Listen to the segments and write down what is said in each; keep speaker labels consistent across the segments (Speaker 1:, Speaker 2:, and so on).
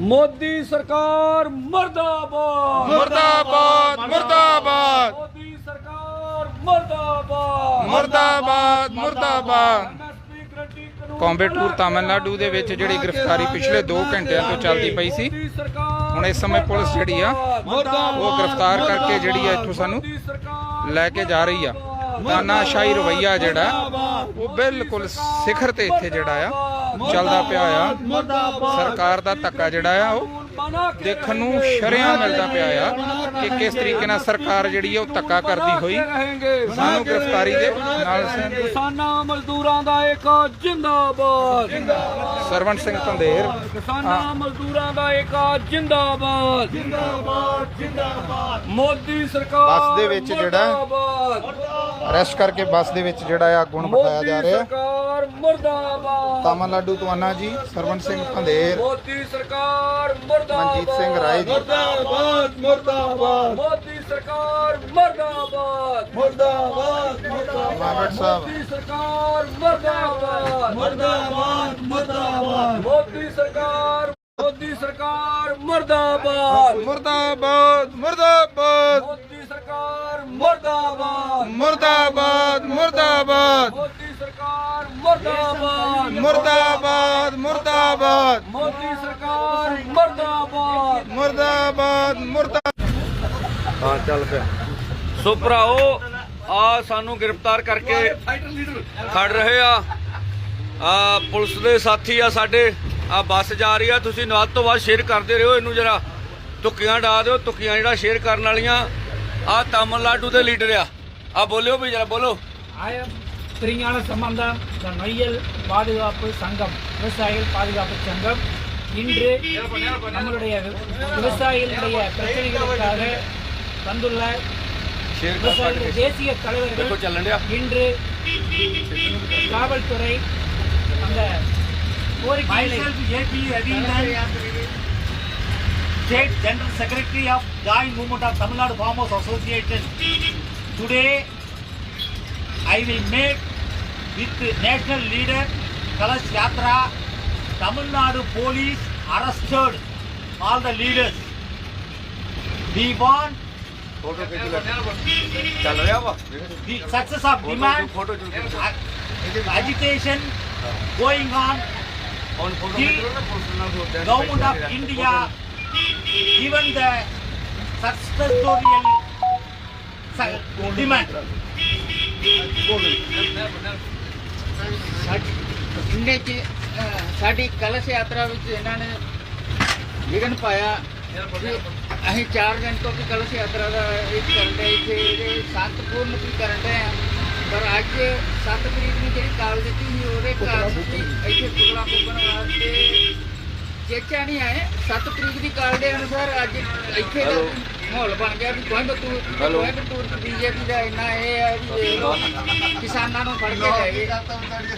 Speaker 1: ਮੋਦੀ ਸਰਕਾਰ ਮਰਦਾਬਾਦ।
Speaker 2: ਮੁਰਦਾਬਾਦ ਮੁਰਦਾਬਾਦ।
Speaker 1: ਮੋਦੀ ਸਰਕਾਰ ਮਰਦਾਬਾਦ।
Speaker 2: ਮੁਰਦਾਬਾਦ ਮੁਰਦਾਬਾਦ।
Speaker 1: MSP ਗਰੰਟੀ ਕਾਨੂੰਨ
Speaker 2: ਕੋਂਬੇ ਟੂਰ ਤਾਮਿਲਨਾਡੂ ਦੇ ਵਿੱਚ ਜਿਹੜੀ ਗ੍ਰਿਫਤਾਰੀ ਪਿਛਲੇ 2 ਘੰਟਿਆਂ ਤੋਂ ਚੱਲਦੀ ਪਈ ਸੀ। ਹੁਣ ਇਸ ਸਮੇਂ ਪੁਲਿਸ ਜਿਹੜੀ ਆ। ਉਹ ਗ੍ਰਿਫਤਾਰ ਕਰਕੇ ਜਿਹੜੀ ਆ ਇੱਥੋਂ ਸਾਨੂੰ ਲੈ ਕੇ ਜਾ ਰਹੀ ਆ। ਤਾਨਾਸ਼ਾਹੀ ਰਵਈਆ ਜਿਹੜਾ ਉਹ ਬਿਲਕੁਲ ਸਿਖਰ ਤੇ ਇੱਥੇ ਜਿਹੜਾ ਆ। ਚੱਲਦਾ ਪਿਆ ਆ। ਸਰਕਾਰ ਦਾ ਧੱਕਾ ਜਿਹੜਾ ਆ ਉਹ ਦੇਖਣ ਨੂੰ ਸ਼ਰਿਆਂ ਮਿਲਦਾ ਪਿਆ ਆ ਕਿ ਕਿਸ ਤਰੀਕੇ ਨਾਲ ਸਰਕਾਰ ਜਿਹੜੀ ਆ ਉਹ ਧੱਕਾ ਕਰਦੀ ਹੋਈ। ਸਾਨੂੰ ਗ੍ਰਿਫਤਾਰੀ ਦੇ ਨਾਲ
Speaker 1: ਕਿਸਾਨਾਂ ਮਜ਼ਦੂਰਾਂ ਦਾ ਇੱਕ ਜਿੰਦਾਬਾਦ।
Speaker 2: ਸਰਵਣ ਸਿੰਘ ਧੰਦੇਰ।
Speaker 1: ਕਿਸਾਨਾਂ ਮਜ਼ਦੂਰਾਂ ਦਾ ਇੱਕ ਜਿੰਦਾਬਾਦ। ਜਿੰਦਾਬਾਦ ਜਿੰਦਾਬਾਦ। ਮੋਦੀ ਸਰਕਾਰ
Speaker 2: ਬੱਸ ਦੇ ਵਿੱਚ ਜਿਹੜਾ-। ਅਰੈਸਟ ਕਰਕੇ ਬੱਸ ਦੇ ਵਿੱਚ ਜਿਹੜਾ ਆ ਗੁਣ ਬਿਠਾਇਆ ਜਾ ਰਿਹਾ।
Speaker 1: ਸਰਕਾਰ ਮੁਰਦਾਬਾਦ।
Speaker 2: ਤਾਮਿਲਨਾਡੂ ਤੋਂ ਆਨਾ ਜੀ ਸਰਵਣ ਸਿੰਘ ਧੰਦੇਰ।
Speaker 1: ਮੋਦੀ ਸਰਕਾਰ
Speaker 2: ਮਨਜੀਤ ਸਿੰਘ ਰਾਏ ਜੀ।
Speaker 1: ਮੁਰਦਾਬਾਦ ਮੁਰਦਾਬਾਦ। ਮੋਦੀ ਸਰਕਾਰ ਮੁਰਦਾਬਾਦ। ਮੁਰਦਾਬਾਦ
Speaker 2: ਸਾਹਿਬ।
Speaker 1: ਮੋਦੀ ਸਰਕਾਰ ਮੁਰਦਾਬਾਦ। ਮੁਰਦਾਬਾਦ ਮੁਰਦਾਬਾਦ। ਮੋਦੀ ਸਰਕਾਰ ਮੋਦੀ ਸਰਕਾਰ ਮੁਰਦਾਬਾਦ।
Speaker 2: ਮੁਰਦਾਬਾਦ ਮੁਰਦਾਬਾਦ।
Speaker 1: ਮੋਦੀ ਸਰਕਾਰ ਮੁਰਦਾਬਾਦ।
Speaker 2: ਮੁਰਦਾਬਾਦ ਮੁਰਦਾਬਾਦ।
Speaker 1: ਮੋਦੀ ਸਰਕਾਰ ਮੁਰਦਾਬਾਦ।
Speaker 2: ਮੁਰਦਾਬਾਦ। ਮੁਰਦਾਬਾਦ।
Speaker 1: ਮੋਦੀ ਸਰਕਾਰ ਮੁਰਦਾਬਾਦ।
Speaker 2: ਮੁਰਦਾਬਾਦ ਮੁਰਦਾ
Speaker 1: ਹਾਂ ਚੱਲ ਪਿਆ ਸੋ ਭਰਾਓ ਆ ਸਾਨੂੰ ਗ੍ਰਿਫਤਾਰ ਕਰਕੇ ਖੜ ਰਹੇ ਆ। ਆ ਪੁਲਿਸ ਦੇ ਸਾਥੀ ਆ ਸਾਡੇ। ਆ ਬੱਸ ਜਾ ਰਹੀ ਆ ਤੁਸੀਂ ਨਾਲ ਤੋਂ ਬਾਅਦ ਸ਼ੇਅਰ ਕਰਦੇ ਰਹੋ ਇਹਨੂੰ ਜਰਾ। ਤੁੱਕੀਆਂ ਡਾ ਦਿਓ ਤੁੱਕੀਆਂ ਜਿਹੜਾ ਸ਼ੇਅਰ ਕਰਨ ਵਾਲੀਆਂ। ਆ ਤਾਮਿਲਨਾਡੂ ਦੇ ਲੀਡਰ ਆ। ਆ ਬੋਲਿਓ ਵੀ ਜਰਾ ਬੋਲੋ।
Speaker 3: ஆய திருஞான சம்பந்தம் த நொய்யல் பாதுகாப்பு சங்கம் விவசாயிகள் பாதுகாப்பு சங்கம் இன்று நம்மளுடைய விவசாயிகளுடைய பிரச்சனைகளுக்காக வந்துள்ள விவசாயிகள் தேசிய தலைவர்கள் இன்று காவல்துறை அந்த
Speaker 4: State General Secretary of Joint Movement of Tamil Nadu Farmers Association. Today I will make with the national leader Kalash Yatra, Tamil Nadu police arrested all the leaders. We want the success of demand, agitation going on. The। Government of India given the successorial su- demand.
Speaker 5: ਇੰਨੇ ਚ ਸਾਡੀ ਕਲਸ਼ ਯਾਤਰਾ ਵਿੱਚ ਇਹਨਾਂ ਨੇ ਵਿਘਨ ਪਾਇਆ ਵੀ ਅਸੀਂ 4 ਦਿਨ ਤੋਂ ਵੀ ਕਲਸ਼ ਯਾਤਰਾ ਦਾ ਇਹ ਕਰਨ ਦੇ, ਇੱਥੇ ਇਹਦੇ ਸ਼ਾਂਤਪੂਰਨ ਵੀ ਕਰਨ ਦੇ ਆ। ਪਰ ਅੱਜ 7 ਤਰੀਕ ਨੂੰ ਜਿਹੜੀ ਕਾਲ ਦਿੱਤੀ ਸੀ, ਉਹਦੇ ਕਾਰਨ ਇੱਥੇ ਟੁਕੜਾ ਪੁੱਗਣ ਵਾਸਤੇ ਚੇਚਾ ਨਹੀਂ ਆਏ। 7 ਤਰੀਕ ਦੀ ਕਾਲ ਦੇ ਅਨੁਸਾਰ ਅੱਜ ਇੱਥੇ ਮਾਹੌਲ ਬਣ ਗਿਆ ਵੀ ਕੋਇੰਬਤੂਰ ਕੋਇੰਬਤੂਰ ਚ ਬੀਜੇਪੀ ਦਾ ਇੰਨਾ ਇਹ ਹੈ ਵੀ ਦੇਖ ਲਓ, ਕਿਸਾਨਾਂ ਨੂੰ ਫੜ ਕੇ ਲੈ ਗਏ।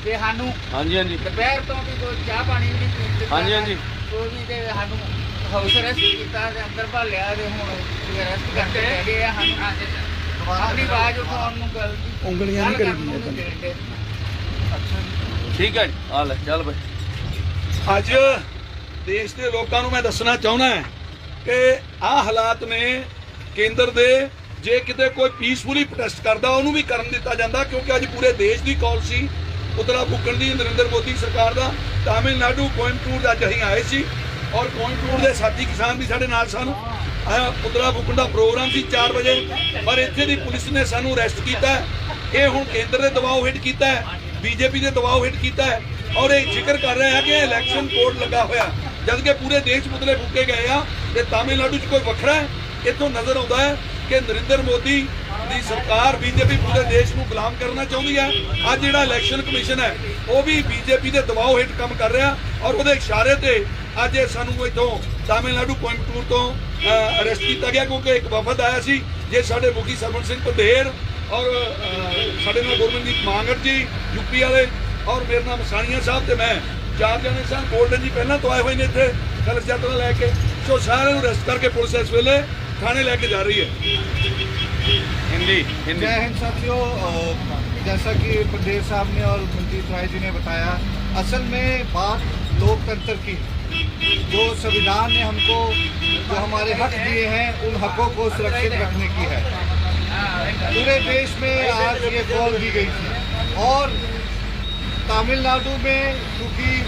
Speaker 5: ਤੇ ਸਾਨੂੰ
Speaker 1: ਹਾਂਜੀ ਹਾਂਜੀ।
Speaker 5: ਦੁਪਹਿਰ ਤੋਂ ਵੀ ਕੋਈ ਚਾਹ ਪਾਣੀ ਵੀ ਨਹੀਂ ਪੀਣ ਦਿੱਤਾ
Speaker 1: ਹਾਂਜੀ, ਹਾਂਜੀ।
Speaker 5: ਕੋਈ ਵੀ ਤੇ ਸਾਨੂੰ ਹਾਊਸ ਅਰੈਸਟ ਕੀਤਾ ਤੇ ਅੰਦਰ ਭਾਲਿਆ ਤੇ ਹੁਣ ਅਰੈਸਟ ਕਰਕੇ ਲੈ ਗਏ ਆ ਸਾਨੂੰ। ਆਪਣੀ ਆਵਾਜ਼ ਉਠਾਉਣ ਨੂੰ ਗੱਲ ਉਂਗਲੀਆਂ ਨਹੀਂ ਕਰੀ
Speaker 1: ਠੀਕ ਹੈ ਜੀ। ਆ ਲੈ ਚੱਲ ਬਈ।
Speaker 6: ਅੱਜ ਦੇਸ਼ ਦੇ ਲੋਕਾਂ ਨੂੰ ਮੈਂ ਦੱਸਣਾ ਚਾਹੁੰਦਾ ਹਾਂ ਕਿ ਆਹ ਹਾਲਾਤ ਨੇ ਕੇਂਦਰ ਦੇ, ਜੇ ਕਿਤੇ ਕੋਈ ਪੀਸਫੁਲੀ ਪ੍ਰੋਟੈਸਟ ਕਰਦਾ, ਉਹਨੂੰ ਵੀ ਕਰਨ ਦਿੱਤਾ ਜਾਂਦਾ, ਕਿਉਂਕਿ ਅੱਜ ਪੂਰੇ ਦੇਸ਼ ਦੀ ਕਾਲ ਸੀ ਉਤਰਾ ਫੂਕਣ ਦੀ, ਨਰਿੰਦਰ ਮੋਦੀ ਸਰਕਾਰ ਦਾ। ਤਾਮਿਲਨਾਡੂ, ਕੋਇੰਬਟੂਰ ਦਾ ਅੱਜ ਅਸੀਂ ਆਏ ਸੀ, ਔਰ ਕੋਇੰਬਟੂਰ ਦੇ ਸਾਥੀ ਕਿਸਾਨ ਵੀ ਸਾਡੇ ਨਾਲ ਸਨ। ਆਹ ਉਤਰਾ ਫੂਕਣ ਦਾ ਪ੍ਰੋਗਰਾਮ ਸੀ 4 ਵਜੇ, ਪਰ ਇੱਥੇ ਦੀ ਪੁਲਿਸ ਨੇ ਸਾਨੂੰ ਅਰੈਸਟ ਕੀਤਾ ਹੈ। ਇਹ ਹੁਣ ਕੇਂਦਰ ਦੇ ਦਬਾਅ ਹੇਠ ਕੀਤਾ ਹੈ, ਬੀਜੇਪੀ ਦੇ ਦਬਾਅ ਹੇਠ ਕੀਤਾ ਹੈ, ਔਰ ਇਹ ਜ਼ਿਕਰ ਕਰ ਰਿਹਾ ਹੈ ਕਿ ਇਲੈਕਸ਼ਨ ਕੋਡ ਲੱਗਾ ਹੋਇਆ ਜਦ ਕਿ ਪੂਰੇ ਦੇਸ਼ ਪੁਤਲੇ ਫੂਕੇ ਗਏ ਆ ਤੇ ਤਾਮਿਲਨਾਡੂ 'ਚ ਕੋਈ ਵੱਖਰਾ ਹੈ? ਇੱਥੋਂ ਨਜ਼ਰ ਆਉਂਦਾ ਹੈ ਕਿ ਨਰਿੰਦਰ ਮੋਦੀ ਦੀ ਸਰਕਾਰ ਬੀਜੇਪੀ ਪੂਰੇ ਦੇਸ਼ ਨੂੰ ਗੁਲਾਮ ਕਰਨਾ ਚਾਹੁੰਦੀ ਹੈ। ਅੱਜ ਜਿਹੜਾ ਇਲੈਕਸ਼ਨ ਕਮਿਸ਼ਨ ਹੈ, ਉਹ ਵੀ ਬੀਜੇਪੀ ਦੇ ਦਬਾਅ ਹੇਠ ਕੰਮ ਕਰ ਰਿਹਾ ਔਰ ਉਹਦੇ ਇਸ਼ਾਰੇ ਤੇ ਅੱਜ ਇਹ ਸਾਨੂੰ ਇੱਥੋਂ ਤਾਮਿਲਨਾਡੂ ਕੋਇੰਬਟੂਰ ਤੋਂ ਅਰੈਸਟ ਕੀਤਾ ਗਿਆ ਕਿਉਂਕਿ ਇੱਕ ਵਫਦ ਆਇਆ ਸੀ, ਜੇ ਸਾਡੇ ਮੁਖੀ ਸਰਵਣ ਸਿੰਘ ਪੰਧੇਰ ਔਰ ਸਾਡੇ ਨਾਲ ਗੁਰਮਨਜੀਤ ਮਾਂਗਰ ਜੀ ਯੂਪੀ ਵਾਲੇ ਔਰ ਮੇਰੇ ਨਾਮ ਸਾਨੀਆ ਸਾਹਿਬ ਤੇ ਮੈਂ ਚਾਰ ਜਣੇ ਸਨ ਗੋਲਡਨ ਜੀ ਪਹਿਲਾਂ ਤੋਂ ਆਏ ਹੋਏ ਨੇ ਇੱਥੇ, ਕਲਸ਼ ਯਾਤਰਾ ਲੈ ਕੇ। ਸੋ ਸਾਰਿਆਂ ਨੂੰ ਅਰੈਸਟ ਕਰਕੇ ਪੁਲਿਸ ਇਸ ਵੇਲੇ ਥਾਣੇ ਲੈ ਕੇ ਜਾ ਰਹੀ ਹੈ
Speaker 1: ਹਿੰਦੀ ਹਿੰਦੀ
Speaker 7: जय हिंद साथियों अ, जैसा कि पंडेर साहब ने और मनजीत राय जी ने बताया असल में बात लोकतंत्र की जो संविधान ने हमको जो हमारे हक दिए हैं उन हकों को सुरक्षित रखने की है पूरे देश में आज ये कॉल दी गई थी और तमिलनाडु में क्योंकि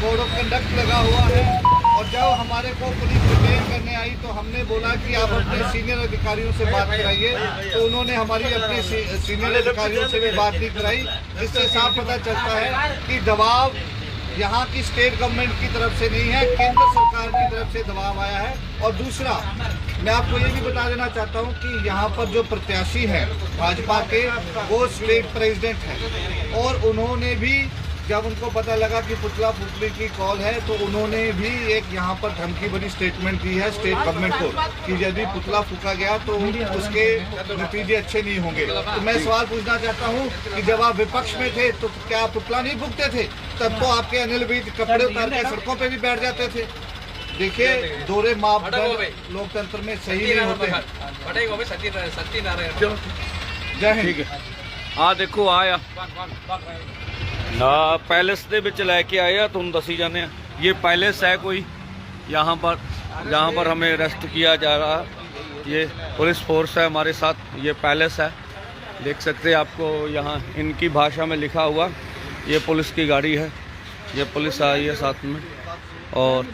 Speaker 7: कोड ऑफ कंडक्ट लगा हुआ है और जब हमारे को पुलिस डिटेन करने आई तो हमने बोला कि आप अपने सीनियर अधिकारियों से बात कराइए। तो उन्होंने हमारी अपने सीनियर अधिकारियों से भी बात नहीं कराई, जिससे साफ़ पता चलता है कि दबाव यहाँ की स्टेट गवर्नमेंट की तरफ़ से नहीं है, केंद्र सरकार की तरफ़ से दबाव आया है। और दूसरा, मैं आपको ये भी बता देना चाहता हूँ कि यहाँ पर जो प्रत्याशी हैं, भाजपा के, वो स्टेट प्रेसिडेंट हैं। और उन्होंने भी जब उनको पता लगा कि पुतला पुतली की कॉल है तो उन्होंने भी एक यहाँ पर धमकी भरी स्टेटमेंट दी है स्टेट गवर्नमेंट को कि यदि पुतला फूका गया तो उसके नतीजे अच्छे नहीं होंगे। तो मैं सवाल पूछना चाहता हूँ कि जब आप विपक्ष में थे तो क्या पुतला नहीं फूकते थे? तब तो आपके अनिल भी कपड़े उतार के सड़कों पर भी बैठ जाते थे। देखिए दोरे मापदंड लोकतंत्र में सही नहीं होते हैं। जय हिंद।
Speaker 1: हाँ। देखो आया। ਨਾ ਪੈਲੇਸ ਦੇ ਵਿੱਚ ਲੈ ਕੇ ਆਏ ਆ ਤੁਹਾਨੂੰ ਦੱਸੀ ਜਾਂਦੇ ਆ ਇਹ पैलेस है कोई यहाँ पर जहाँ पर हमें अरेस्ट किया जा रहा ये पुलिस फोर्स है हमारे साथ ये पैलेस है देख सकते हैं आपको यहाँ इनकी भाषा में लिखा हुआ ये पुलिस की गाड़ी है ये पुलिस आई है साथ में और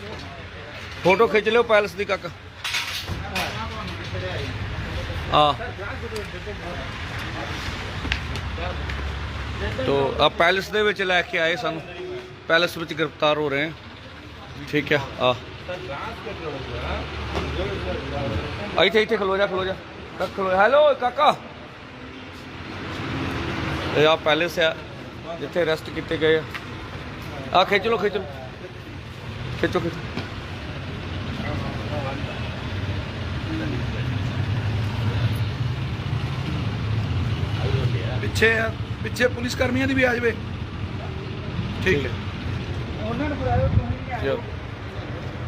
Speaker 1: फोटो खींच लो पैलेस दी काका हाँ ਤੋ ਆ ਪੈਲਸ ਦੇ ਵਿੱਚ ਲੈ ਕੇ ਆਏ ਸਾਨੂੰ। ਪੈਲਸ ਵਿੱਚ ਗ੍ਰਿਫਤਾਰ ਹੋ ਰਹੇ ਹਾਂ। ਠੀਕ ਹੈ ਆ। ਇੱਥੇ ਇੱਥੇ ਖਲੋ ਜਾ ਖਲੋ ਜਾ। ਕੱਕ ਖਲੋ ਹੈਲੋ ਕਾਕਾ। ਇਹ ਆ ਪੈਲਸ ਆ, ਜਿੱਥੇ ਰੈਸਟ ਕੀਤੇ ਗਏ ਆ। ਆ ਖਿੱਚ ਲੋ ਖਿੱਚ ਲੋ ਖਿੱਚੋ ਖਿੱਚੋ।
Speaker 6: ਪਿੱਛੇ ਆ। ਪਿੱਛੇ ਪੁਲਿਸ ਕਰਮੀਆਂ ਦੀ ਵੀ ਆ ਜਾਵੇ। ਠੀਕ ਹੈ।
Speaker 1: ਚਲੋ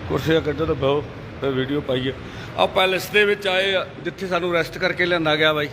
Speaker 1: ਕੁਰਸੀਆਂ ਕੱਢੋ ਤਾਂ ਬਹੁ ਵੀਡੀਓ ਪਾਈਏ। ਆ ਪੈਲਸ ਦੇ ਵਿੱਚ ਆਏ ਜਿੱਥੇ ਸਾਨੂੰ ਅਰੈਸਟ ਕਰਕੇ ਲਿਆਂਦਾ ਗਿਆ ਬਾਈ।